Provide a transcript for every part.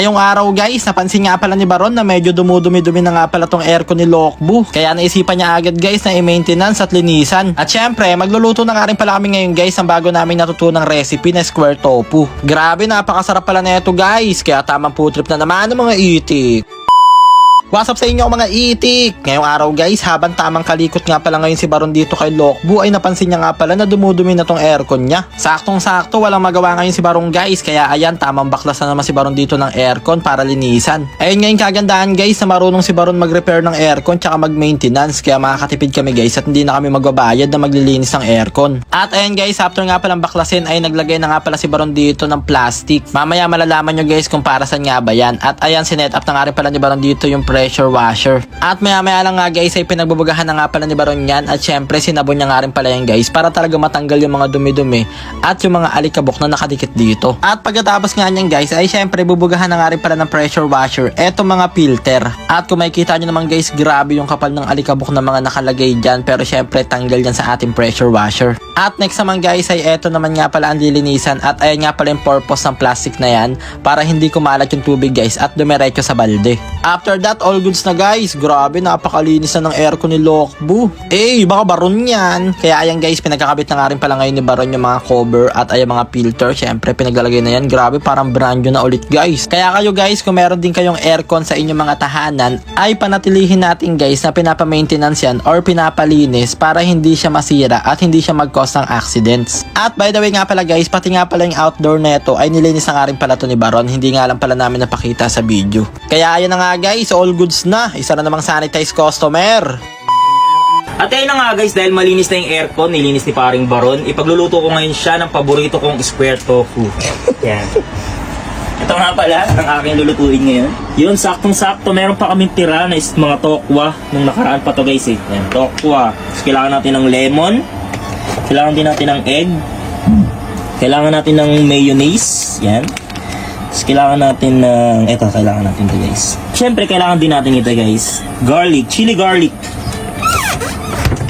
Ngayong araw guys, napansin nga pala ni Baron na medyo dumudumi-dumi na nga pala tong aircon ni Lokbu. Kaya naisipan niya agad guys na i-maintenance at linisan. At syempre, magluluto na nga rin pala kami ngayon guys ang bago namin natutunang recipe na square tofu. Grabe, napakasarap pala na ito guys. Kaya tamang food trip na naman ng mga itik. What's up sa inyo mga itik? Ngayong araw guys, habang tamang kalikot nga pala ngayon si Baron dito kay Lokbu ay napansin niya nga pala na dumudumi na tong aircon niya. Saktong sakto, walang magawa ngayon si Baron guys, kaya ayan, tamang baklas na naman si Baron dito ng aircon para linisan. Ayun ngayon kagandahan guys na marunong si Baron mag-repair ng aircon tsaka mag-maintenance, kaya makakatipid kami guys at hindi na kami magbabayad na maglilinis ng aircon. At ayun guys, after nga palang baklasin ay naglagay na nga pala si Baron dito ng plastic. Mamaya malalaman nyo guys kung para saan nga ba yan. At ayan, sinet up na nga rin pala ni Baron dito yung pressure washer. At maya maya lang nga guys ay pinagbubugahan na nga pala ni Baron yan at syempre sinabon niya nga rin pala yan guys para talaga matanggal yung mga dumi-dumi at yung mga alikabok na nakadikit dito. At pagkatapos nga niyan guys ay syempre bubugahan na nga rin pala ng pressure washer eto mga filter. At kung makikita nyo naman guys grabe yung kapal ng alikabok na mga nakalagay dyan pero syempre tanggal yan sa ating pressure washer. At next naman guys ay eto naman nga pala ang lilinisan at ayan nga pala yung purpose ng plastic na yan para hindi kumalat yung tubig guys at dumiretso sa balde. After that all goods na guys. Grabe napakalinis na ng aircon ni Lokbu. Eh baka baron yan. Kaya ayan guys pinagkakabit na nga rin pala ngayon ni Baron yung mga cover at ayan mga filter. Syempre pinaglalagay na yan. Grabe parang brand na ulit guys. Kaya kayo guys kung meron din kayong aircon sa inyong mga tahanan ay panatilihin natin guys na pinapa-maintenance yan or pinapalinis para hindi siya masira at hindi siya mag-cause ng accidents. At by the way nga pala guys, pati nga pala yung outdoor neto ay nilinis na nga rin pala to ni Baron. Hindi nga lang pala namin napakita sa video. Kaya ayun na nga guys, all goods na. Isa na namang sanitized customer. At ayun na nga guys, dahil malinis na yung aircon, nilinis ni paring Baron, ipagluluto ko ngayon siya ng paborito kong square tofu. Yan. Ito nga pala, ang aking lulutuin ngayon. Yun, saktong-sakto, meron pa kaming tira na is mga tokwa. Nung nakaraan pa to guys eh. Yan, tokwa. Tapos kailangan natin ng lemon. Kailangan din natin ng egg. Kailangan natin ng mayonnaise. Yan. Tapos kailangan natin ng... Ito, kailangan natin to guys. Siyempre, kailangan din natin ito guys. Garlic, chili garlic.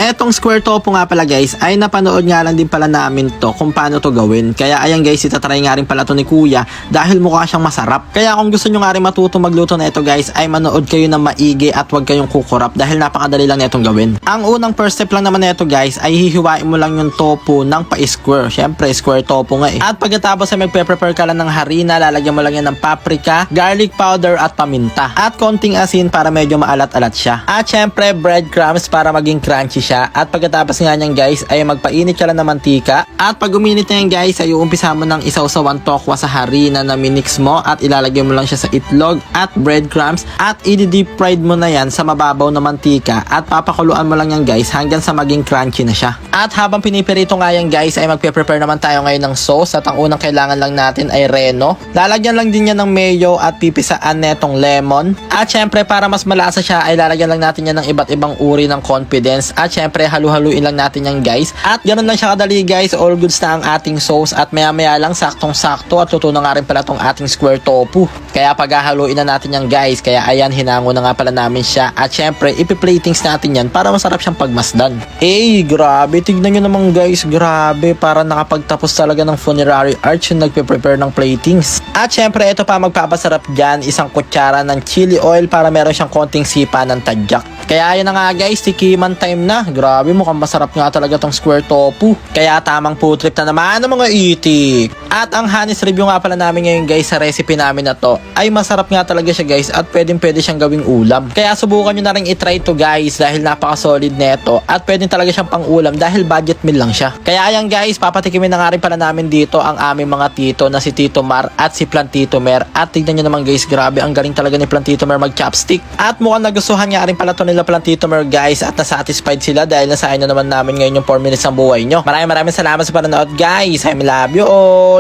Etong square tofu nga pala guys, ay napanood nga lang din pala namin to kung paano to gawin. Kaya ayan guys, itatry nga rin pala to ni kuya dahil mukha siyang masarap. Kaya kung gusto nyo nga rin matuto magluto na ito guys, ay manood kayo ng maigi at huwag kayong kukurap dahil napakadali lang netong gawin. Ang unang first step lang naman nito guys, ay hihiwain mo lang yung tofu ng pa-square. Syempre, square tofu nga eh. At pagkatapos ay magpe-prepare ka lang ng harina, lalagyan mo lang yan ng paprika, garlic powder at paminta. At konting asin para medyo maalat-alat siya. At syempre, breadcrumbs para maging crunchy siya. At pagkatapos nga niyan guys, ay magpainit ka lang ng mantika. At pag uminit na yan guys, ay uumpisa mo ng isawsawan tokwa sa harina na minix mo at ilalagay mo lang siya sa itlog at breadcrumbs at i-deep fried mo na yan sa mababaw na mantika at papakuluan mo lang yan guys hanggang sa maging crunchy na siya. At habang pinipirito nga yan guys, ay magpe-prepare naman tayo ngayon ng sauce at ang unang kailangan lang natin ay reno. Lalagyan lang din yan ng mayo at pipisaan netong lemon. At syempre para mas malasa siya ay lalagyan lang natin yan ng iba't ibang uri ng confidence at syempre halu-haluin lang natin yan guys. At ganun lang siya kadali guys, all goods na ang ating sauce at maya maya lang saktong-sakto at luto na nga rin pala tong ating square tofu. Kaya paghahaluin na natin yan guys, kaya ayan hinango na nga pala namin siya at syempre ipiplatings natin yan para masarap siyang pagmasdan. Eh, grabe, tignan nyo naman guys, grabe, para nakapagtapos talaga ng funerary arts yung nagpe-prepare ng platings. At syempre, ito pa magpapasarap dyan, isang kutsara ng chili oil para meron siyang konting sipa ng tadyak. Kaya ayun na nga guys, tikiman time na. Grabe, mukhang masarap nga talaga tong square tofu. Kaya tamang food trip na naman ng mga itik. At ang honest review nga pala namin ngayon guys sa recipe namin na to ay masarap nga talaga siya guys at pwedeng pwede siyang gawing ulam. Kaya subukan nyo na rin itry to guys dahil napaka-solid neto at pwedeng talaga siyang pang ulam dahil budget meal lang siya. Kaya ayan guys, papatikimin na nga rin pala namin dito ang aming mga tito na si Tito Mar at si Plantito Mer. At tignan nyo naman guys, grabe ang galing talaga ni Plantito Mer mag-chopstick. At mukhang nagustuhan nga rin pala to nila Plantito Mer guys at nasatisfied sila dahil nasahin na naman namin ngayon yung 4 minutes ng buhay nyo. Maraming maraming salamat sa panonood guys. I love you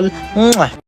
all. Mwah!